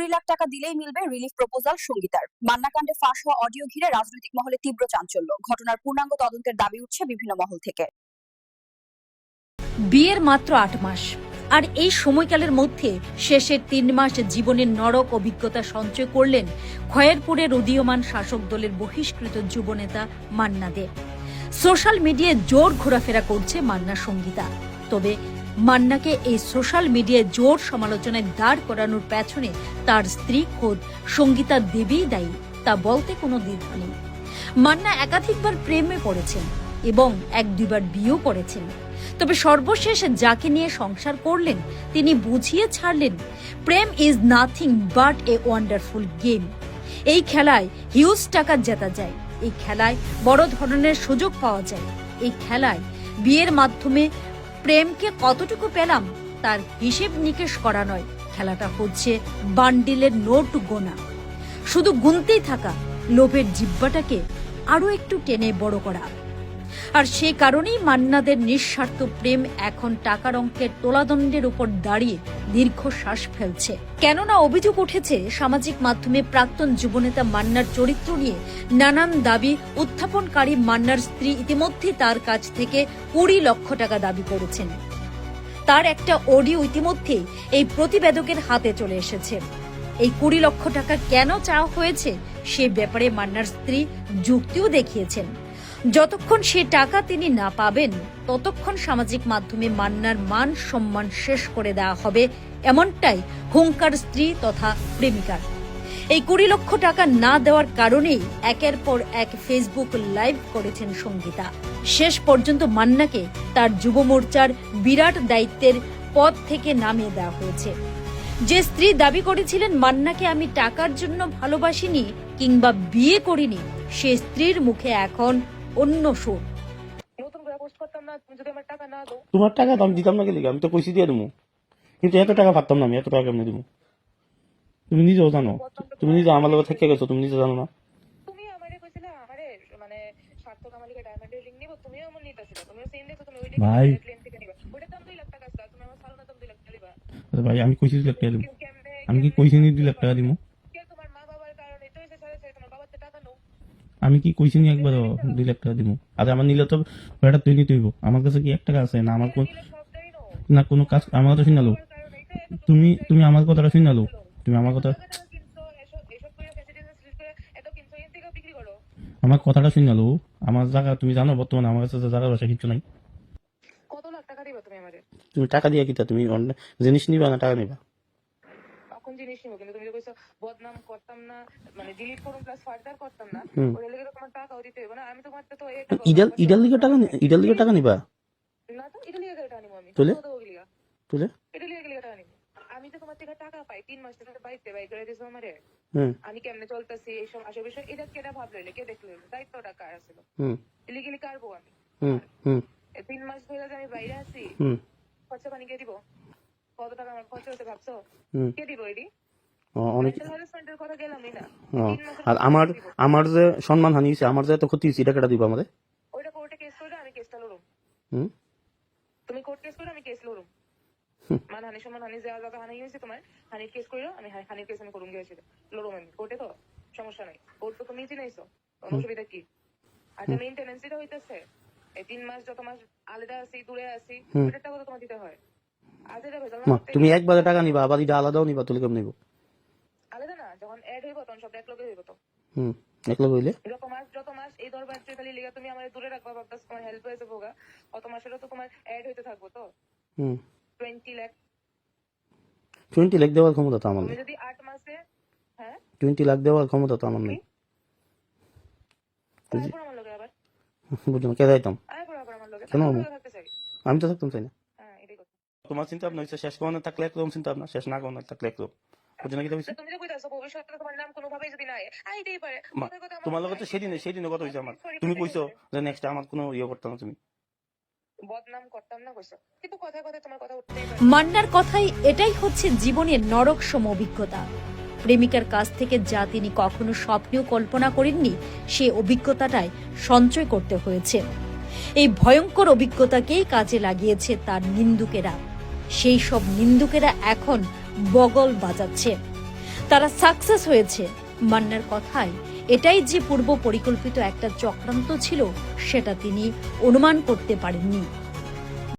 কুড়ি লাখ টাকা দিলেই মিলবে রিলিফ প্রপোজাল সঙ্গীতার। মান্নাকাণ্ডে ফাঁস হওয়া অডিও ঘিরে রাজনৈতিক মহলে তীব্র চাঞ্চল্য। ঘটনার পূর্ণাঙ্গ তদন্তের দাবি উঠছে বিভিন্ন মহল থেকে। বিয়ের মাত্র আট মাস। আর এই সময়কালের মধ্যে শেষের তিন মাস জীবনের নরক অভিজ্ঞতা সঞ্চয় করলেন খয়েরপুরের উদীয়মান শাসক দলের বহিষ্কৃত যুবনেতা মান্না দে। সোশ্যাল মিডিয়ায় জোর ঘোরাফেরা করছে মান্না সঙ্গীতা। তবে মান্নাকে এই সোশ্যাল মিডিয়ায় জোর সমালোচনায় দাঁড় করানোর পেছনে তার স্ত্রী খোদ সঙ্গীতা দেবীই দায়ী, তা বলতে কোনো দ্বিধা নেই। মান্না একাধিকবার প্রেমে পড়েছেন এবং এক দুইবার বিয়েও করেছেন। তবে সর্বশেষ যাকে নিয়ে সংসার করলেন, তিনি বুঝিয়ে ছাড়লেন, প্রেম is nothing but a wonderful game. এই খেলায় হিউজ টাকা জেতা যায়। এই খেলায় বড় ধরনের সুযোগ পাওয়া যায়। এই খেলায় বিয়ের মাধ্যমে প্রেমকে কতটুকু পেলাম, তার হিসেব নিকেশ করা নয়। খেলাটা হচ্ছে বান্ডিলের নোট গোনা। শুধু গুনতেই থাকা, লোভের জিব্বাটাকে আরও একটু টেনে বড় করা। আর সে কারণেই মান্নাদের নিঃস্বার্থ প্রেম এখন টাকার অঙ্কের তোলাদণ্ডের উপর দাঁড়িয়ে দীর্ঘশ্বাস ফেলছে। কেননা অভিযোগ উঠেছে, সামাজিক মাধ্যমে প্রাক্তন যুবনেতা মান্নার চরিত্র নিয়ে নানান দাবি উত্থাপনকারী মান্নার স্ত্রী ইতিমধ্যে তার কাছ থেকে কুড়ি লক্ষ টাকা দাবি করেছেন। তার একটা অডিও ইতিমধ্যে এই প্রতিবেদকের হাতে চলে এসেছে। এই কুড়ি লক্ষ টাকা কেন চাওয়া হয়েছে সে ব্যাপারে মান্নার স্ত্রী যুক্তিও দেখিয়েছেন। যতক্ষণ সে টাকা তিনি না পাবেন, ততক্ষণ সামাজিক মাধ্যমে মান্নার মান সম্মান শেষ করে দেওয়া হবে এমনটাই হুঙ্কার স্ত্রী তথা প্রেমিকার। এই কুড়ি লক্ষ টাকা না দেওয়ার কারণেই একের পর এক ফেসবুক লাইভ করেছেন সঙ্গীতা। শেষ পর্যন্ত মান্নাকে তার যুব মোর্চার বিরাট দায়িত্বের পদ থেকে নামিয়ে দেওয়া হয়েছে। যে স্ত্রী দাবি করেছিলেন, মান্নাকে আমি টাকার জন্য ভালোবাসিনি কিংবা বিয়ে করিনি, সে স্ত্রীর মুখে এখন অন্য সুর। নতুন করে পোস্ট করতাম না তুমি যদি আমার টাকা তোমার টাকা তো আমি দিতাম না গেলে আমি তো কইছি দিয়ে দেবো কিন্তু এত টাকা পারতাম না আমি এত টাকা কেমনে দিব তুমি নিজেও জানো তুমি নিজে আমার লোক থেকে গেছো তুমি নিজে জানো না। তুমি আমারে কইছিলে আমারে মানে ভাই। প্লেন থেকে নিবা। ওইটা দাম 2 লাখ টাকা আছে তুমি আমার সালনা দাম 2 লাখ টাকা দিবা। আরে ভাই আমি কইছি দুই লাখ টাকা দিব আমি কি কইছি নি দুই লাখ টাকা দিব কে তোমার মা বাবার কারণে তো এসে সাথে সাথে তোমার বাবার তো টাকা নাও আমি কি কইছি নি একবার দুই লাখ টাকা দিব আর আমার নিলে তো বেটা তুই নিতে হইব। আমার কাছে কি এক টাকা আছে? না আমার কোন না কোনো কাজ আমার কথা শুনালো তুমি তুমি আমার কথাটা শুনালো তুমি আমার কথা আমার কথাটা শুনালো আমার জায়গা তুমি জানো বর্তমানে আমার কাছে জায়গা বসে কিছু নাই। কত লাখ টাকা দিবা তুমি আমারে তুমি টাকা দিয়ে কিতা? তুমি অন্য জিনিস নিবা না টাকা নিবা? তখন জিনিস নিবো। কিন্তু তুমি যে কইছো বদনাম করতাম না মানে ডিলিট করুন প্লাস ফার্দার করতাম না। ওই লেগে তো তোমার টাকাও দিতে হবে না। আমি তোমার তো এই ইডাল ইডাল লিগে টাকা নি- ইডাল লিগে টাকা নিবা? না তো এটা লিগে টাকা নিবো আমি। তুলে? তুলে? এটা লিগে টাকা নিবো। আমি তো তোমার থেকে টাকা পাই তিন মাস থেকে বাড়িতে বাই করে দিছো আমারে। হুম। আমি কেমনে চলতেছি এইসব আসে বিষয় এটা কেটা ভাবলো কে দেখল দায়িত্বটা কার আছিল? হুম। লিগেলি কারবো আমি? হুম হুম। তিন মাস ধরে আমি বাইরে আছি হুম। খরচা পানি কে দিব? কত টাকা আমার খরচা হতে ভাবছ? কে দিব অনেক কথা গেলামই না। আর আমার আমার যে সম্মান হানি হয়েছে আমার যে এত ক্ষতি হয়েছে এটা কেটা দিব আমাদের? ওইটা কোর্টে কেস করে আমি কেসটা লড়ুম। হুম? তুমি কোর্ট কেস করে আমি কেস লড়ুম। মানে হানি সমান হানি হানি হয়েছে তোমার কেস আমি কেস করুম গিয়েছিল লড়ুম আমি। কোর্টে তো সমস্যা নাই। কোর্ট তো তুমি চিনাইছো। অসুবিধা কি? মেইনটেনেন্সিটা হইতেছে এই তিন মাস যত মাস আলাদা আছি দূরে আছি ওটার টাকা তো তোমার দিতে হয়। মা, তুমি একবারে টাকা নিবা আবার এটা আলাদাও নিবা তুলে কেমন নিব আলাদা না যখন অ্যাড হইব তখন সব হইব তো। হুম কইলে যত মাস যত মাস এই দরবার লিগা তুমি আমার দূরে রাখবা তোমার হেল্প অত মাসেরও তো তোমার অ্যাড হইতে থাকব তো। হুম। টোয়েন্টি লাখ টোয়েন্টি লাখ দেওয়ার ক্ষমতা তো আমার নেই। যদি আট মাসে হ্যাঁ? টোয়েন্টি লাখ দেওয়ার ক্ষমতা তো আমার নেই। বুঝলাম কে কেন আমি তো থাকতাম চাই না। তোমার চিন্তা ভাবনা হচ্ছে শেষ করানো থাকলে একরকম চিন্তা ভাবনা শেষ না করানো থাকলে একরকম তোমার নাম কোনোভাবেই যদি না আয় আইতেই পারে। মা, কথার কথা আমার তোমার লগে তো হয়। সেদিনে সেদিনে কথা হয়েছে আমার। তুমি কইছো যে নেক্সট আমার কোনো ইয়ে করতাম না তুমি। বদনাম করতাম না কইছো। কিন্তু কথায় কথায় তোমার কথা উঠতেই পারে। মান্নার কথাই এটাই হচ্ছে জীবনের নরক সম অভিজ্ঞতা। প্রেমিকার কাছ থেকে যা তিনি কখনো স্বপ্নেও কল্পনা করেননি সে অভিজ্ঞতাটাই সঞ্চয় করতে হয়েছে। এই ভয়ঙ্কর অভিজ্ঞতাকেই কাজে লাগিয়েছে তার নিন্দুকেরা। সেই সব নিন্দুকেরা এখন বগল বাজাচ্ছে। তারা সাকসেস হয়েছে। মান্নার কথায় এটাই যে পূর্ব পরিকল্পিত একটা চক্রান্ত ছিল, সেটা তিনি অনুমান করতে পারেননি।